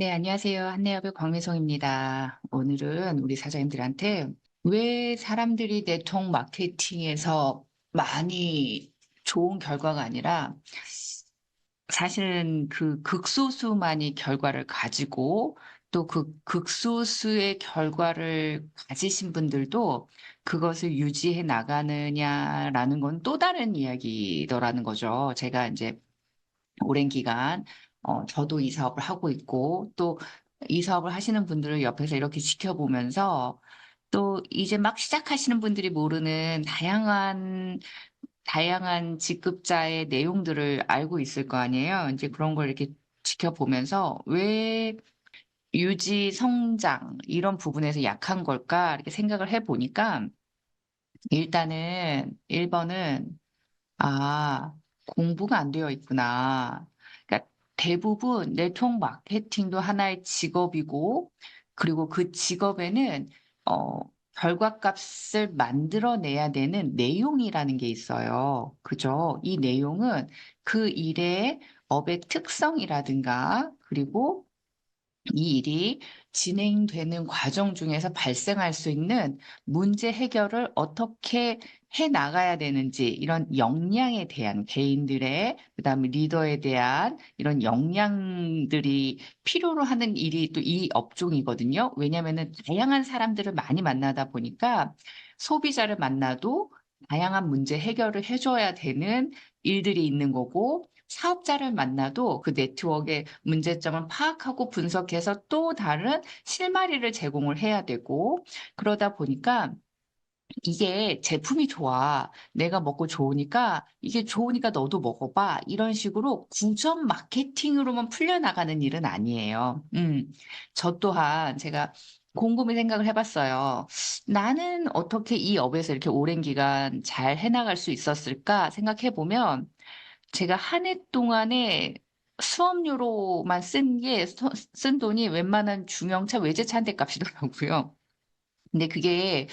네, 안녕하세요. 한내협의 광미송입니다. 오늘은 우리 사장님들한테 왜 사람들이 네트워크 마케팅에서 많이 좋은 결과가 아니라 사실은 그 극소수만이 결과를 가지고 또 그 극소수의 결과를 가지신 분들도 그것을 유지해 나가느냐라는 건 또 다른 이야기더라는 거죠. 제가 이제 오랜 기간 어, 저도 이 사업을 하고 있고 또 이 사업을 하시는 분들을 옆에서 이렇게 지켜보면서 또 이제 막 시작하시는 분들이 모르는 다양한 다양한 직급자의 내용들을 알고 있을 거 아니에요. 이제 그런 걸 이렇게 지켜보면서 왜 유지, 성장 이런 부분에서 약한 걸까 이렇게 생각을 해 보니까 일단은 1번은 아, 공부가 안 되어 있구나. 대부분 네트워크 마케팅도 하나의 직업이고, 그리고 그 직업에는 어, 결과값을 만들어내야 되는 내용이라는 게 있어요. 그죠? 이 내용은 그 일의 업의 특성이라든가, 그리고 이 일이 진행되는 과정 중에서 발생할 수 있는 문제 해결을 어떻게 해 나가야 되는지 이런 역량에 대한 개인들의 그다음에 리더에 대한 이런 역량들이 필요로 하는 일이 또 이 업종이거든요. 왜냐하면은 다양한 사람들을 많이 만나다 보니까 소비자를 만나도 다양한 문제 해결을 해줘야 되는 일들이 있는 거고 사업자를 만나도 그 네트워크의 문제점을 파악하고 분석해서 또 다른 실마리를 제공을 해야 되고 그러다 보니까 이게 제품이 좋아. 내가 먹고 좋으니까 이게 좋으니까 너도 먹어봐. 이런 식으로 구전 마케팅으로만 풀려나가는 일은 아니에요. 음, 저 또한 제가 곰곰이 생각을 해봤어요. 나는 어떻게 이 업에서 이렇게 오랜 기간 잘 해나갈 수 있었을까 생각해보면 제가 한 해 동안에 수업료로만 쓴 게, 쓴 돈이 웬만한 중형차 외제차 한 대 값이더라고요. 근데 그게,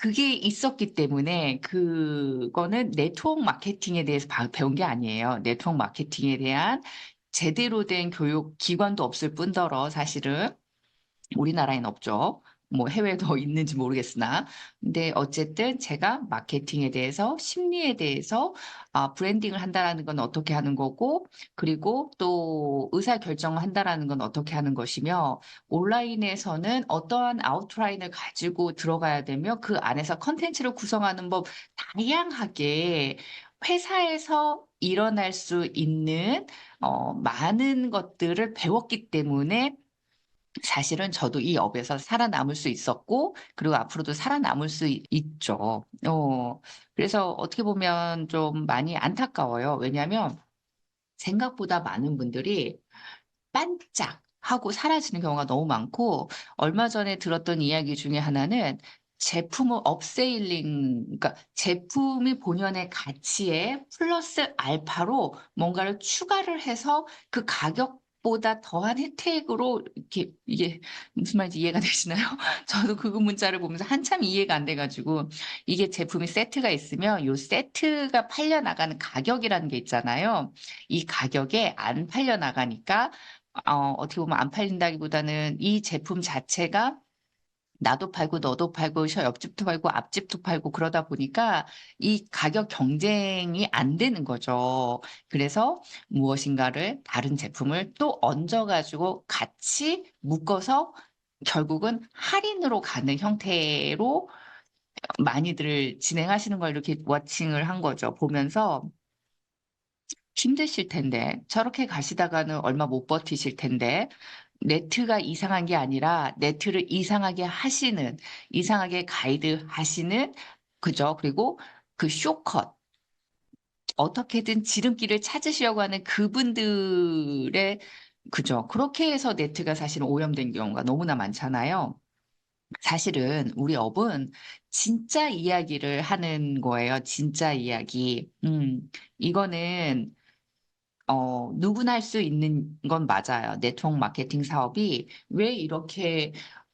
그게 있었기 때문에 그거는 네트워크 마케팅에 대해서 바- 배운 게 아니에요. 네트워크 마케팅에 대한 제대로 된 교육 기관도 없을 뿐더러 사실은 우리나라에는 없죠. 뭐 해외도 있는지 모르겠으나. 근데 어쨌든 제가 마케팅에 대해서, 심리에 대해서 아, 브랜딩을 한다라는 건 어떻게 하는 거고, 그리고 또 의사 결정을 한다라는 건 어떻게 하는 것이며, 온라인에서는 어떠한 아웃라인을 가지고 들어가야 되며, 그 안에서 컨텐츠를 구성하는 법 다양하게 회사에서 일어날 수 있는 어, 많은 것들을 배웠기 때문에 사실은 저도 이 업에서 살아남을 수 있었고, 그리고 앞으로도 살아남을 수 있- 있죠. 어, 그래서 어떻게 보면 좀 많이 안타까워요. 왜냐하면 생각보다 많은 분들이 반짝 하고 사라지는 경우가 너무 많고, 얼마 전에 들었던 이야기 중에 하나는 제품을 업세일링, 그러니까 제품이 본연의 가치에 플러스 알파로 뭔가를 추가를 해서 그 가격 보다 더한 혜택으로 이렇게 이게 무슨 말인지 이해가 되시나요? 저도 그 문자를 보면서 한참 이해가 안 돼가지고 이게 제품이 세트가 있으면 요 세트가 팔려 나가는 가격이라는 게 있잖아요. 이 가격에 안 팔려 나가니까 어, 어떻게 보면 안 팔린다기보다는 이 제품 자체가 나도 팔고 너도 팔고 저 옆집도 팔고 앞집도 팔고 그러다 보니까 이 가격 경쟁이 안 되는 거죠. 그래서 무엇인가를 다른 제품을 또 얹어가지고 같이 묶어서 결국은 할인으로 가는 형태로 많이들 진행하시는 걸 이렇게 워칭을 한 거죠. 보면서 힘드실 텐데 저렇게 가시다가는 얼마 못 버티실 텐데 네트가 이상한 게 아니라 네트를 이상하게 하시는 이상하게 가이드 하시는 그죠? 그리고 그 쇼컷 어떻게든 지름길을 찾으시려고 하는 그분들의 그죠? 그렇게 해서 네트가 사실은 오염된 경우가 너무나 많잖아요. 사실은 우리 업은 진짜 이야기를 하는 거예요. 진짜 이야기. 음, 이거는 어, 누구나 할 수 있는 건 맞아요. 네트워크 마케팅 사업이 왜 이렇게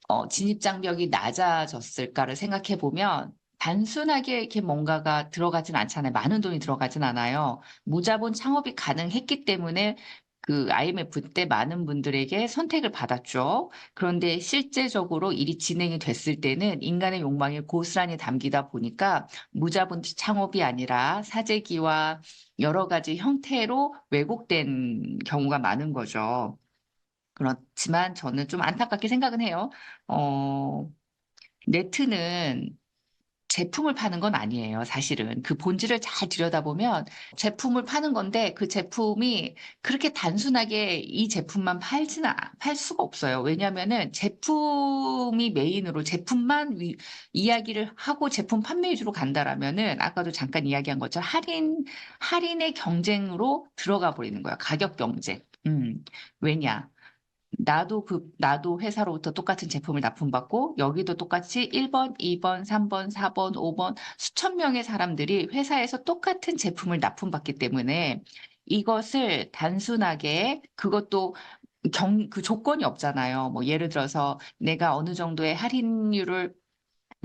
어, 진입 장벽이 낮아졌을까를 생각해 보면 단순하게 이렇게 뭔가가 들어가진 않잖아요. 많은 돈이 들어가진 않아요. 무자본 창업이 가능했기 때문에 그 IMF 때 많은 분들에게 선택을 받았죠. 그런데 실제적으로 일이 진행이 됐을 때는 인간의 욕망이 고스란히 담기다 보니까 무자본 창업이 아니라 사재기와 여러 가지 형태로 왜곡된 경우가 많은 거죠. 그렇지만 저는 좀 안타깝게 생각은 해요. 어, 네트는 제품을 파는 건 아니에요, 사실은. 그 본질을 잘 들여다보면 제품을 파는 건데 그 제품이 그렇게 단순하게 이 제품만 팔지는, 아- 팔 수가 없어요. 왜냐면은 제품이 메인으로 제품만 위- 이야기를 하고 제품 판매 위주로 간다라면은 아까도 잠깐 이야기한 것처럼 할인, 할인의 경쟁으로 들어가 버리는 거예요. 가격 경쟁. 음, 왜냐? 나도 그, 나도 회사로부터 똑같은 제품을 납품받고, 여기도 똑같이 1번, 2번, 3번, 4번, 5번, 수천 명의 사람들이 회사에서 똑같은 제품을 납품받기 때문에 이것을 단순하게 그것도 경, 그 조건이 없잖아요. 뭐 예를 들어서 내가 어느 정도의 할인율을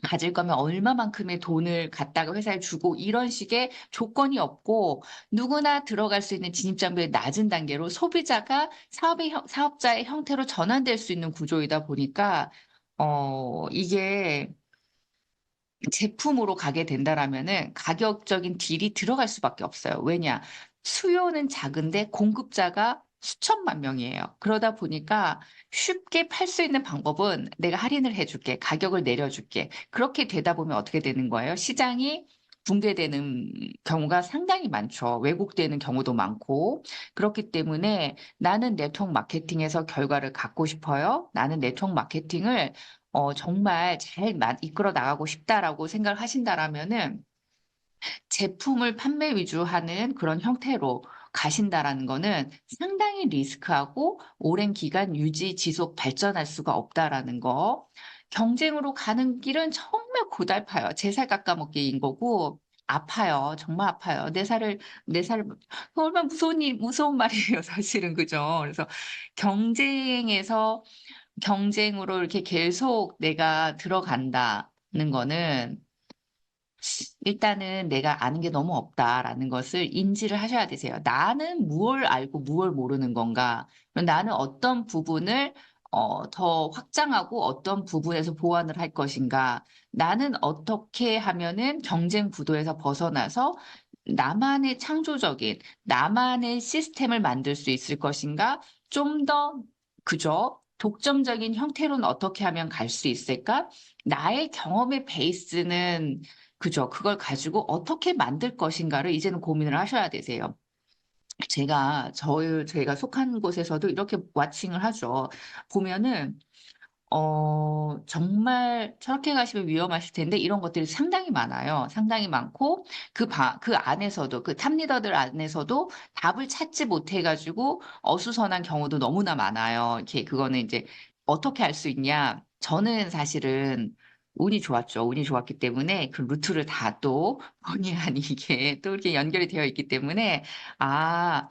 가질 거면 얼마만큼의 돈을 갖다가 회사에 주고 이런 식의 조건이 없고 누구나 들어갈 수 있는 진입 장벽이 낮은 단계로 소비자가 사업의 형- 사업자의 형태로 전환될 수 있는 구조이다 보니까 어 이게 제품으로 가게 된다라면은 가격적인 딜이 들어갈 수밖에 없어요. 왜냐? 수요는 작은데 공급자가 수천만 명이에요. 그러다 보니까 쉽게 팔 수 있는 방법은 내가 할인을 해줄게, 가격을 내려줄게. 그렇게 되다 보면 어떻게 되는 거예요? 시장이 붕괴되는 경우가 상당히 많죠. 왜곡되는 경우도 많고. 그렇기 때문에 나는 네트워크 마케팅에서 결과를 갖고 싶어요. 나는 네트워크 마케팅을 어, 정말 잘 마- 이끌어 나가고 싶다라고 생각을 하신다라면은 제품을 판매 위주로 하는 그런 형태로 가신다라는 거는 상당히 리스크하고 오랜 기간 유지, 지속, 발전할 수가 없다라는 거. 경쟁으로 가는 길은 정말 고달파요. 제 살 깎아먹기인 거고, 아파요. 정말 아파요. 내 살을, 내 살을, 얼마나 무서운 일, 무서운 말이에요. 사실은. 그죠? 그래서 경쟁에서 경쟁으로 이렇게 계속 내가 들어간다는 거는 일단은 내가 아는 게 너무 없다라는 것을 인지를 하셔야 되세요. 나는 무엇을 알고 무엇을 모르는 건가? 나는 어떤 부분을 어, 더 확장하고 어떤 부분에서 보완을 할 것인가? 나는 어떻게 하면은 경쟁 구도에서 벗어나서 나만의 창조적인, 나만의 시스템을 만들 수 있을 것인가? 좀 더, 그죠? 독점적인 형태로는 어떻게 하면 갈 수 있을까? 나의 경험의 베이스는 그죠. 그걸 가지고 어떻게 만들 것인가를 이제는 고민을 하셔야 되세요. 제가, 저, 제가 속한 곳에서도 이렇게 와칭을 하죠. 보면은, 어, 정말 저렇게 가시면 위험하실 텐데 이런 것들이 상당히 많아요. 상당히 많고 그 바, 그 안에서도 그 탑리더들 안에서도 답을 찾지 못해 가지고 어수선한 경우도 너무나 많아요. 이렇게 그거는 이제 어떻게 할 수 있냐? 저는 사실은 운이 좋았죠. 운이 좋았기 때문에 그 루트를 다 또 본의 아니게 또 이렇게 연결이 되어 있기 때문에 아,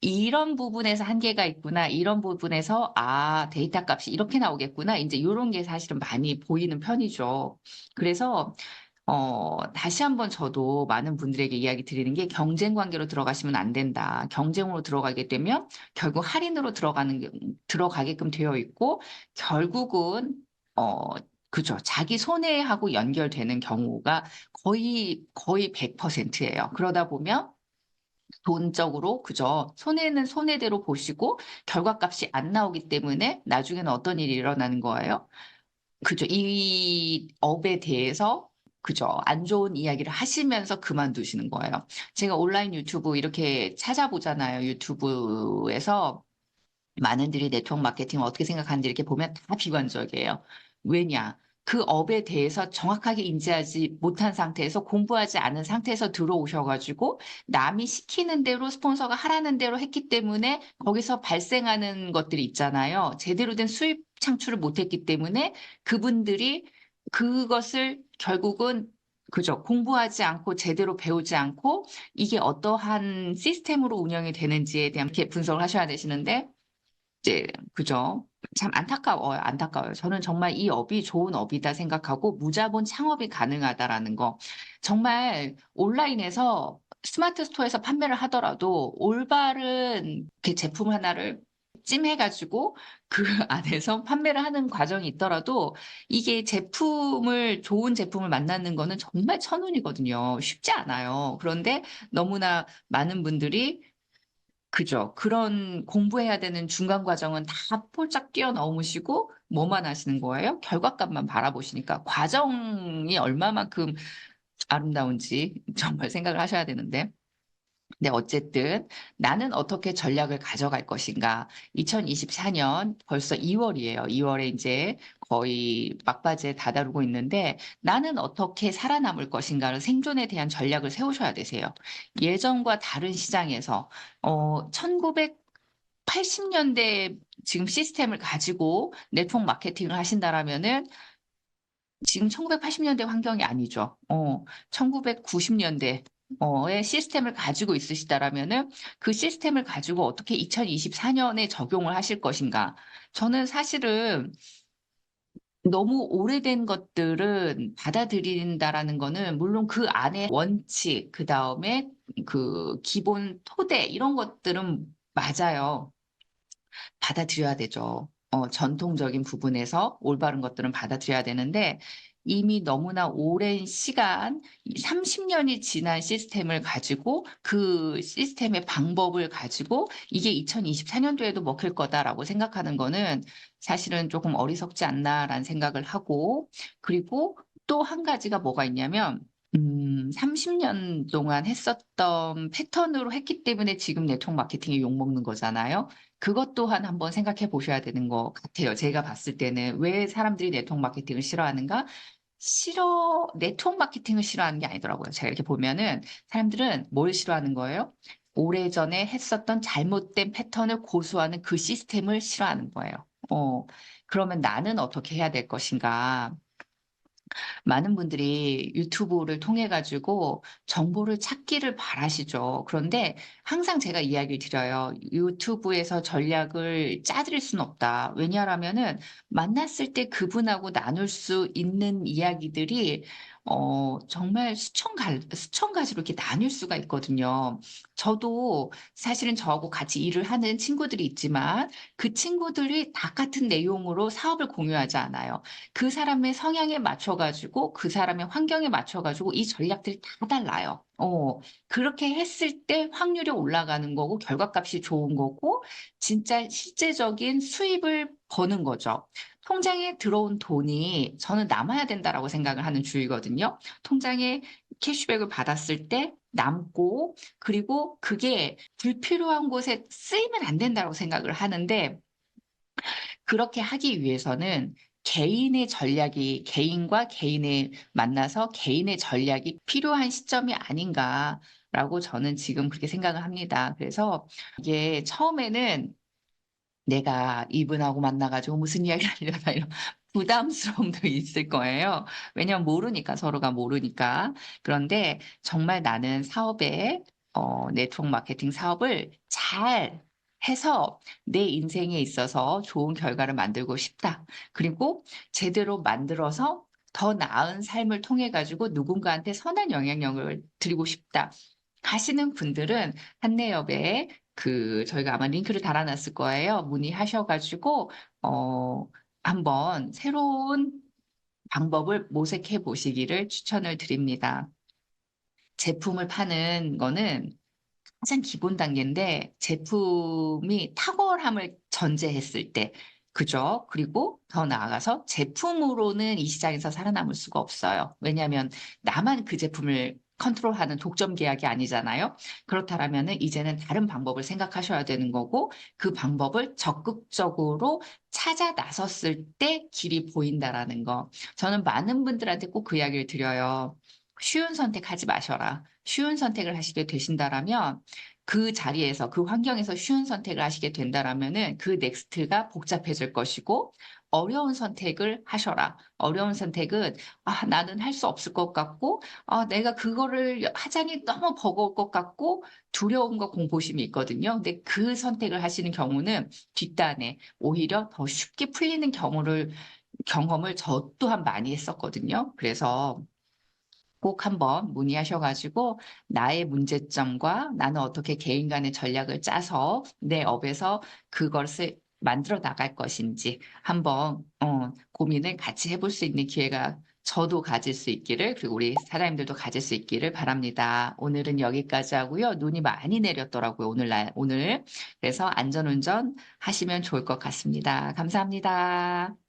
이런 부분에서 한계가 있구나. 이런 부분에서 아, 데이터 값이 이렇게 나오겠구나. 이제 이런 게 사실은 많이 보이는 편이죠. 그래서 어, 다시 한번 저도 많은 분들에게 이야기 드리는 게 경쟁 관계로 들어가시면 안 된다. 경쟁으로 들어가게 되면 결국 할인으로 들어가는 게- 들어가게끔 되어 있고 결국은 어, 그죠. 자기 손해하고 연결되는 경우가 거의 거의 100%예요. 그러다 보면 돈적으로 그죠. 손해는 손해대로 보시고 결과값이 안 나오기 때문에 나중에는 어떤 일이 일어나는 거예요? 그죠. 이 업에 대해서 그죠. 안 좋은 이야기를 하시면서 그만두시는 거예요. 제가 온라인 유튜브 이렇게 찾아보잖아요. 유튜브에서 많은 들이 네트워크 마케팅을 어떻게 생각하는지 이렇게 보면 다 비관적이에요. 왜냐? 그 업에 대해서 정확하게 인지하지 못한 상태에서 공부하지 않은 상태에서 들어오셔가지고 남이 시키는 대로 스폰서가 하라는 대로 했기 때문에 거기서 발생하는 것들이 있잖아요. 제대로 된 수입 창출을 못했기 때문에 그분들이 그것을 결국은 그죠. 공부하지 않고 제대로 배우지 않고 이게 어떠한 시스템으로 운영이 되는지에 대한 분석을 하셔야 되시는데 이제 그죠? 참 안타까워요. 안타까워요. 저는 정말 이 업이 좋은 업이다 생각하고 무자본 창업이 가능하다라는 거. 정말 온라인에서 스마트 스토어에서 판매를 하더라도 올바른 그 제품 하나를 찜해가지고 그 안에서 판매를 하는 과정이 있더라도 이게 제품을, 좋은 제품을 만나는 거는 정말 천운이거든요. 쉽지 않아요. 그런데 너무나 많은 분들이 그죠. 그런 공부해야 되는 중간 과정은 다 폴짝 뛰어넘으시고 뭐만 하시는 거예요? 결과값만 바라보시니까 과정이 얼마만큼 아름다운지 정말 생각을 하셔야 되는데. 근데 어쨌든 나는 어떻게 전략을 가져갈 것인가. 2024년 벌써 2월이에요. 2월에 이제 거의 막바지에 다다르고 있는데 나는 어떻게 살아남을 것인가를 생존에 대한 전략을 세우셔야 되세요. 예전과 다른 시장에서 어 1980년대 지금 시스템을 가지고 네트워크 마케팅을 하신다라면은 지금 1980년대 환경이 아니죠. 어, 1990년대 어의 시스템을 가지고 있으시다라면은 그 시스템을 가지고 어떻게 2024년에 적용을 하실 것인가? 저는 사실은 너무 오래된 것들은 받아들인다라는 거는 물론 그 안에 원칙, 그 다음에 그 기본 토대 이런 것들은 맞아요. 받아들여야 되죠. 어, 전통적인 부분에서 올바른 것들은 받아들여야 되는데 이미 너무나 오랜 시간, 30년이 지난 시스템을 가지고 그 시스템의 방법을 가지고 이게 2024년도에도 먹힐 거다라고 생각하는 거는 사실은 조금 어리석지 않나라는 생각을 하고 그리고 또 한 가지가 뭐가 있냐면 음, 30년 동안 했었던 패턴으로 했기 때문에 지금 네트워크 마케팅에 욕먹는 거잖아요. 그것 또한 한번 생각해 보셔야 되는 것 같아요. 제가 봤을 때는 왜 사람들이 네트워크 마케팅을 싫어하는가? 싫어, 네트워크 마케팅을 싫어하는 게 아니더라고요. 제가 이렇게 보면은 사람들은 뭘 싫어하는 거예요? 오래전에 했었던 잘못된 패턴을 고수하는 그 시스템을 싫어하는 거예요. 어, 그러면 나는 어떻게 해야 될 것인가? 많은 분들이 유튜브를 통해 가지고 정보를 찾기를 바라시죠. 그런데 항상 제가 이야기를 드려요. 유튜브에서 전략을 짜드릴 수는 없다. 왜냐하면은 만났을 때 그분하고 나눌 수 있는 이야기들이 어, 정말 수천 가, 수천 가지로 이렇게 나눌 수가 있거든요. 저도 사실은 저하고 같이 일을 하는 친구들이 있지만 그 친구들이 다 같은 내용으로 사업을 공유하지 않아요. 그 사람의 성향에 맞춰가지고 그 사람의 환경에 맞춰가지고 이 전략들이 다 달라요. 어, 그렇게 했을 때 확률이 올라가는 거고 결과값이 좋은 거고 진짜 실제적인 수입을 버는 거죠. 통장에 들어온 돈이 저는 남아야 된다라고 생각을 하는 주의거든요. 통장에 캐시백을 받았을 때 남고 그리고 그게 불필요한 곳에 쓰이면 안 된다고 생각을 하는데 그렇게 하기 위해서는 개인의 전략이 개인과 개인을 만나서 개인의 전략이 필요한 시점이 아닌가라고 저는 지금 그렇게 생각을 합니다. 그래서 이게 처음에는 내가 이분하고 만나가지고 무슨 이야기를 하려나 이런 부담스러움도 있을 거예요. 왜냐면 모르니까 서로가 모르니까. 그런데 정말 나는 사업에 어, 네트워크 마케팅 사업을 잘 해서 내 인생에 있어서 좋은 결과를 만들고 싶다. 그리고 제대로 만들어서 더 나은 삶을 통해 가지고 누군가한테 선한 영향력을 드리고 싶다. 하시는 분들은 한내협에 그 저희가 아마 링크를 달아놨을 거예요. 문의하셔가지고 어 한번 새로운 방법을 모색해 보시기를 추천을 드립니다. 제품을 파는 거는 가장 기본 단계인데 제품이 탁월함을 전제했을 때 그죠? 그리고 더 나아가서 제품으로는 이 시장에서 살아남을 수가 없어요. 왜냐하면 나만 그 제품을 컨트롤하는 독점 계약이 아니잖아요. 그렇다면은 이제는 다른 방법을 생각하셔야 되는 거고 그 방법을 적극적으로 찾아 나섰을 때 길이 보인다라는 거. 저는 많은 분들한테 꼭 그 이야기를 드려요. 쉬운 선택하지 마셔라. 쉬운 선택을 하시게 되신다라면 그 자리에서 그 환경에서 쉬운 선택을 하시게 된다라면은 그 넥스트가 복잡해질 것이고 어려운 선택을 하셔라. 어려운 선택은 아 나는 할 수 없을 것 같고 아 내가 그거를 하자니 너무 버거울 것 같고 두려움과 공포심이 있거든요. 근데 그 선택을 하시는 경우는 뒷단에 오히려 더 쉽게 풀리는 경우를 경험을 저 또한 많이 했었거든요. 그래서 꼭 한번 문의하셔가지고 나의 문제점과 나는 어떻게 개인 간의 전략을 짜서 내 업에서 그것을 만들어 나갈 것인지 한번 어, 고민을 같이 해볼 수 있는 기회가 저도 가질 수 있기를 그리고 우리 사장님들도 가질 수 있기를 바랍니다. 오늘은 여기까지 하고요. 눈이 많이 내렸더라고요. 오늘 날 오늘 그래서 안전운전 하시면 좋을 것 같습니다. 감사합니다.